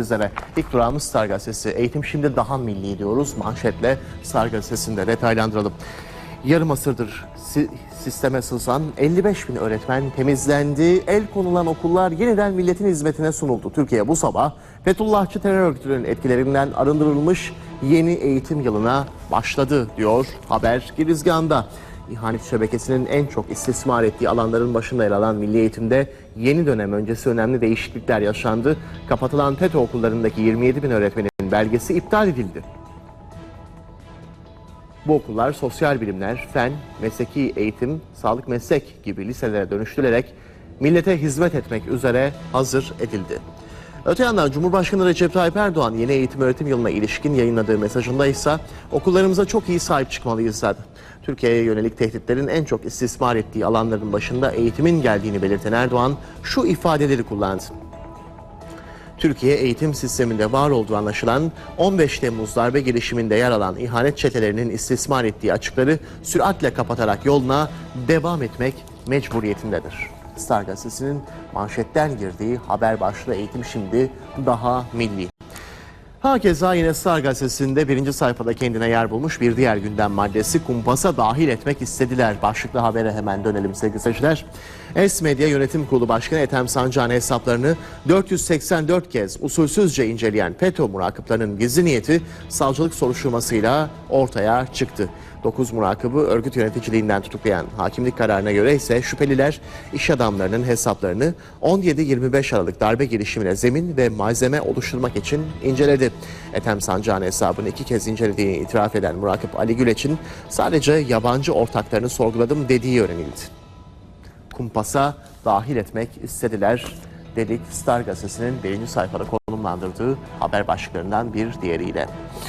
üzere. İlk durağımız Star Gazetesi. Eğitim şimdi daha milli diyoruz. Manşetle Star Gazetesi'nde detaylandıralım. Yarım asırdır si- sisteme sızan 55 bin öğretmen temizlendi. El konulan okullar yeniden milletin hizmetine sunuldu. Türkiye bu sabah Fethullahçı terör örgütünün etkilerinden arındırılmış yeni eğitim yılına başladı diyor haber girizgahında. İhanet şebekesinin en çok istismar ettiği alanların başında yer alan milli eğitimde yeni dönem öncesi önemli değişiklikler yaşandı. Kapatılan FETÖ okullarındaki 27 bin öğretmenin belgesi iptal edildi. Bu okullar sosyal bilimler, fen, mesleki eğitim, sağlık meslek gibi liselere dönüştürülerek millete hizmet etmek üzere hazır edildi. Öte yandan Cumhurbaşkanı Recep Tayyip Erdoğan yeni eğitim öğretim yılına ilişkin yayınladığı mesajında ise okullarımıza çok iyi sahip çıkmalıyız dedi. Türkiye'ye yönelik tehditlerin en çok istismar ettiği alanların başında eğitimin geldiğini belirten Erdoğan şu ifadeleri kullandı. Türkiye eğitim sisteminde var olduğu anlaşılan 15 Temmuz darbe girişiminde yer alan ihanet çetelerinin istismar ettiği açıkları süratle kapatarak yoluna devam etmek mecburiyetindedir. Star Gazetesi'nin manşetten girdiği haber başlığı eğitim şimdi daha milli. Hakeza yine Star Gazetesi'nde birinci sayfada kendine yer bulmuş bir diğer gündem maddesi kumpasa dahil etmek istediler. Başlıklı habere hemen dönelim sevgili seyirciler. Es Medya Yönetim Kurulu Başkanı Ethem Sancak'ın hesaplarını 484 kez usulsüzce inceleyen FETÖ murakıplarının gizli niyeti savcılık soruşturmasıyla ortaya çıktı. 9 murakabı örgüt yöneticiliğinden tutuklayan hakimlik kararına göre ise şüpheliler iş adamlarının hesaplarını 17-25 Aralık darbe girişimine zemin ve malzeme oluşturmak için inceledi. Ethem Sancak'ın hesabını iki kez incelediğini itiraf eden murakip Ali Güleç'in sadece yabancı ortaklarını sorguladım dediği öğrenildi. Kumpasa dahil etmek istediler dedik Star Gazetesi'nin birinci sayfada konumlandırdığı haber başlıklarından bir diğeriyle.